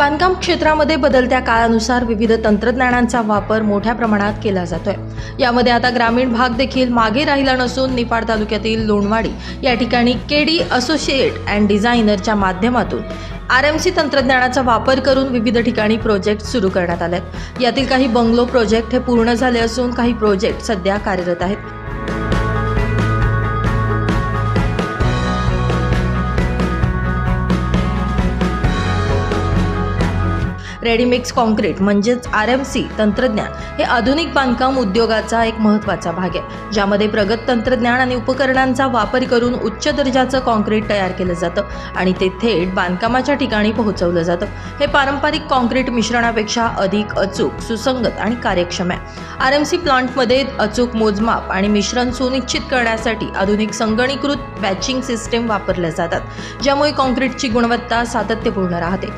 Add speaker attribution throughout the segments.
Speaker 1: बांधकाम क्षेत्रामध्ये बदलत्या काळानुसार विविध तंत्रज्ञानांचा वापर मोठ्या प्रमाणात केला जातोय. यामध्ये आता ग्रामीण भाग देखील मागे राहिला नसून निफाड तालुक्यातील लोणवाडी या ठिकाणी केडी असोसिएट अँड डिझायनरच्या माध्यमातून आर एम सी तंत्रज्ञानाचा वापर करून विविध ठिकाणी प्रोजेक्ट सुरू करण्यात आले आहेत यातील काही बंगलो प्रोजेक्ट हे पूर्ण झाले असून काही प्रोजेक्ट सध्या कार्यरत आहेत. रेडीमिक्स कॉन्क्रीट म्हणजेच आर एम सी तंत्रज्ञान हे आधुनिक बांधकाम उद्योगाचा एक महत्त्वाचा भाग आहे ज्यामध्ये प्रगत तंत्रज्ञान आणि उपकरणांचा वापर करून उच्च दर्जाचं कॉन्क्रीट तयार केलं जातं आणि ते थेट बांधकामाच्या ठिकाणी पोहोचवलं जातं. हे पारंपरिक कॉन्क्रीट मिश्रणापेक्षा अधिक अचूक सुसंगत आणि कार्यक्षम आहे. आर एम सी प्लांटमध्ये अचूक मोजमाप आणि मिश्रण सुनिश्चित करण्यासाठी आधुनिक संगणीकृत बॅचिंग सिस्टीम वापरल्या जातात ज्यामुळे कॉन्क्रीटची गुणवत्ता सातत्यपूर्ण राहते.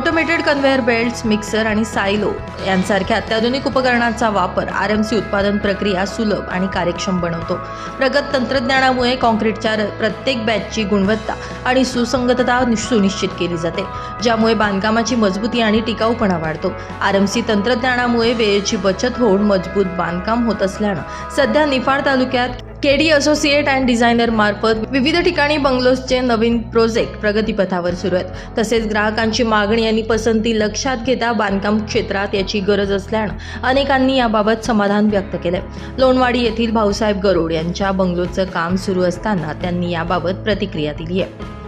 Speaker 1: ऑटोमेटेड कन्व्हेअर बेल्ट्स मिक्सर आणि सायलो यांसारख्या अत्याधुनिक उपकरणांचा वापर आर एम सी उत्पादन प्रक्रिया सुलभ आणि कार्यक्षम बनवतो. प्रगत तंत्रज्ञानामुळे कॉन्क्रीटच्या र- प्रत्येक बॅचची गुणवत्ता आणि सुसंगतता सुनिश्चित केली जाते ज्यामुळे बांधकामाची मजबूती आणि टिकाऊपणा वाढतो. आर एम सी तंत्रज्ञानामुळे वेळेची बचत होऊन मजबूत बांधकाम होत असल्यानं सध्या निफाड तालुक्यात केडी असोसिएट अँड डिझायनर मार्फत विविध ठिकाणी बंगलोजचे नवीन प्रोजेक्ट प्रगतीपथावर सुरू आहेत. तसेच ग्राहकांची मागणी आणि पसंती लक्षात घेता बांधकाम क्षेत्रात याची गरज असल्यानं अनेकांनी याबाबत समाधान व्यक्त केलंय. लोणवाडी येथील भाऊसाहेब गरुड यांच्या बंगलोचं काम सुरू असताना त्यांनी याबाबत प्रतिक्रिया दिली आहे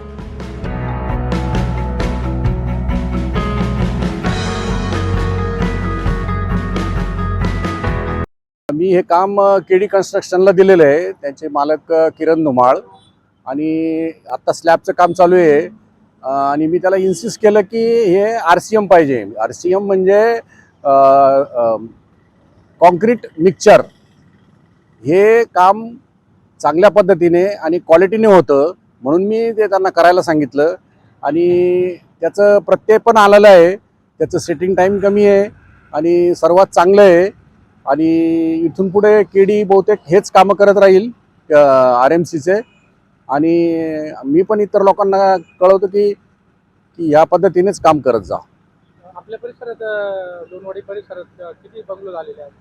Speaker 2: मी हे काम केडी कन्स्ट्रक्शनला दिलेलं आहे. त्यांचे मालक किरण धुमाळ आणि आत्ता स्लॅबचं काम चालू आहे. आणि मी त्याला इन्सिस्ट केलं की हे आर सी एम पाहिजे. आर सी एम म्हणजे कॉन्क्रीट मिक्सचर हे काम चांगल्या पद्धतीने आणि क्वालिटीने होतं. म्हणून मी ते त्यांना करायला सांगितलं. आणि त्याचं प्रत्यय पण आलेलं आहे. त्याचं सेटिंग टाईम कमी आहे. आणि सर्वात चांगलं आहे आणि इथून पुढे केडी बहुतेक हेच कामं करत राहील आर एम सीचे. आणि मी पण इतर लोकांना कळवतो की की या पद्धतीनेच काम करत जा.
Speaker 3: आपल्या परिसरात लोणवाडी परिसरात किती बंगलो झालेले आहेत?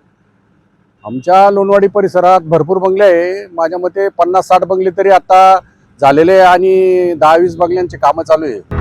Speaker 2: आमच्या लोणवाडी परिसरात भरपूर बंगले आहे. माझ्या मते पन्नास साठ बंगले तरी आता झालेले आणि दहा वीस बंगल्यांची कामं चालू आहे.